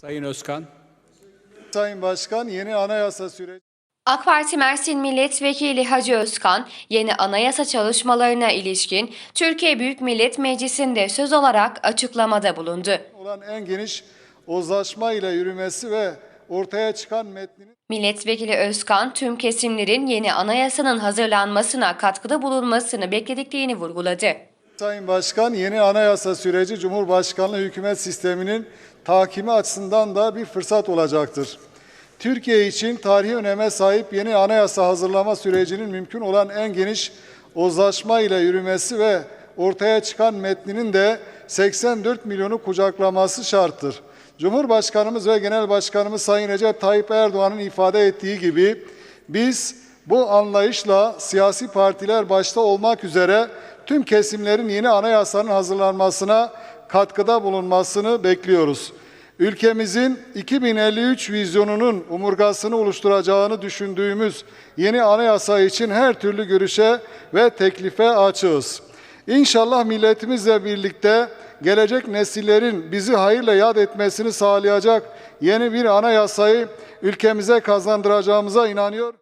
Sayın Özkan. Sayın Başkan yeni anayasa süreci AK Parti Mersin Milletvekili Hacı Özkan, yeni anayasa çalışmalarına ilişkin Türkiye Büyük Millet Meclisi'nde söz olarak açıklamada bulundu. olan en geniş uzlaşma ile yürümesi ve ortaya çıkan metninin Milletvekili Özkan, tüm kesimlerin yeni anayasanın hazırlanmasına katkıda bulunmasını beklediklerini vurguladı. Sayın Başkan yeni anayasa süreci Cumhurbaşkanlığı hükümet sisteminin takimi açısından da bir fırsat olacaktır. Türkiye için tarihi öneme sahip yeni anayasa hazırlama sürecinin mümkün olan en geniş uzlaşma ile yürümesi ve ortaya çıkan metninin de 84 milyonu kucaklaması şarttır. Cumhurbaşkanımız ve Genel Başkanımız Sayın Recep Tayyip Erdoğan'ın ifade ettiği gibi biz bu anlayışla siyasi partiler başta olmak üzere tüm kesimlerin yeni anayasanın hazırlanmasına katkıda bulunmasını bekliyoruz. Ülkemizin 2053 vizyonunun omurgasını oluşturacağını düşündüğümüz yeni anayasa için her türlü görüşe ve teklife açığız. İnşallah milletimizle birlikte gelecek nesillerin bizi hayırla yad etmesini sağlayacak yeni bir anayasayı ülkemize kazandıracağımıza inanıyor.